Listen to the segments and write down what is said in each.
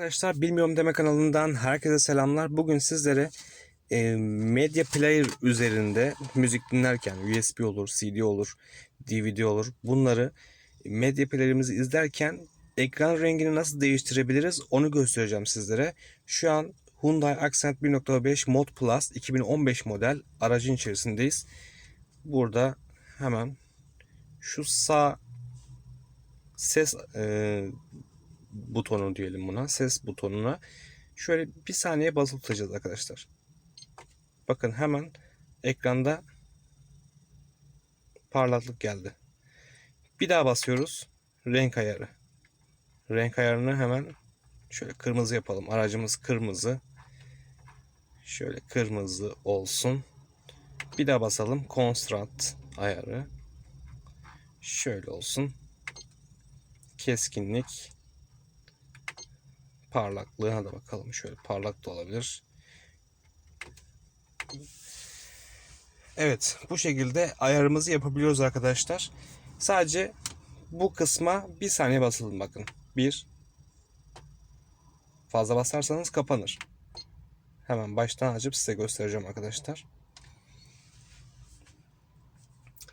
Arkadaşlar Bilmiyorum Deme kanalından herkese selamlar. Bugün sizlere e, Media Player üzerinde müzik dinlerken USB olur, CD olur, DVD olur. Bunları Media Player'imizi izlerken ekran rengini nasıl değiştirebiliriz onu göstereceğim sizlere. Şu an Hyundai Accent 1.5 Mod Plus 2015 model aracın içerisindeyiz. Burada hemen şu sağ ses e, butonu diyelim buna. Ses butonuna. Şöyle bir saniye basılı tutacağız arkadaşlar. Bakın hemen ekranda parlaklık geldi. Bir daha basıyoruz. Renk ayarı. Renk ayarını hemen şöyle kırmızı yapalım. Aracımız kırmızı. Şöyle kırmızı olsun. Bir daha basalım. Contrast ayarı. Şöyle olsun. Keskinlik parlaklığına da bakalım. Şöyle parlak da olabilir. Evet bu şekilde ayarımızı yapabiliyoruz arkadaşlar. Sadece bu kısma bir saniye basalım bakın. Bir. Fazla basarsanız kapanır. Hemen baştan açıp size göstereceğim arkadaşlar.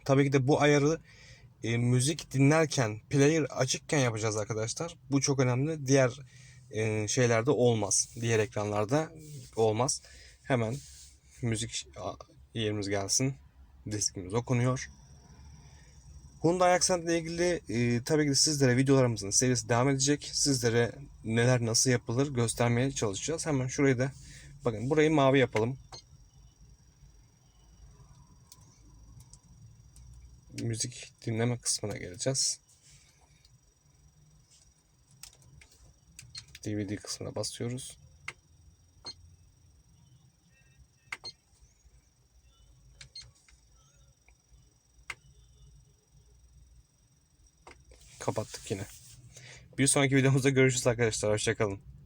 Tabii ki de bu ayarı e, müzik dinlerken player açıkken yapacağız arkadaşlar. Bu çok önemli. Diğer e, şeylerde olmaz. Diğer ekranlarda olmaz. Hemen müzik yerimiz gelsin. Diskimiz okunuyor. Hyundai Accent ile ilgili e, tabii ki sizlere videolarımızın serisi devam edecek. Sizlere neler nasıl yapılır göstermeye çalışacağız. Hemen şurayı da bakın burayı mavi yapalım. Müzik dinleme kısmına geleceğiz. DVD kısmına basıyoruz. Kapattık yine. Bir sonraki videomuzda görüşürüz arkadaşlar. Hoşçakalın.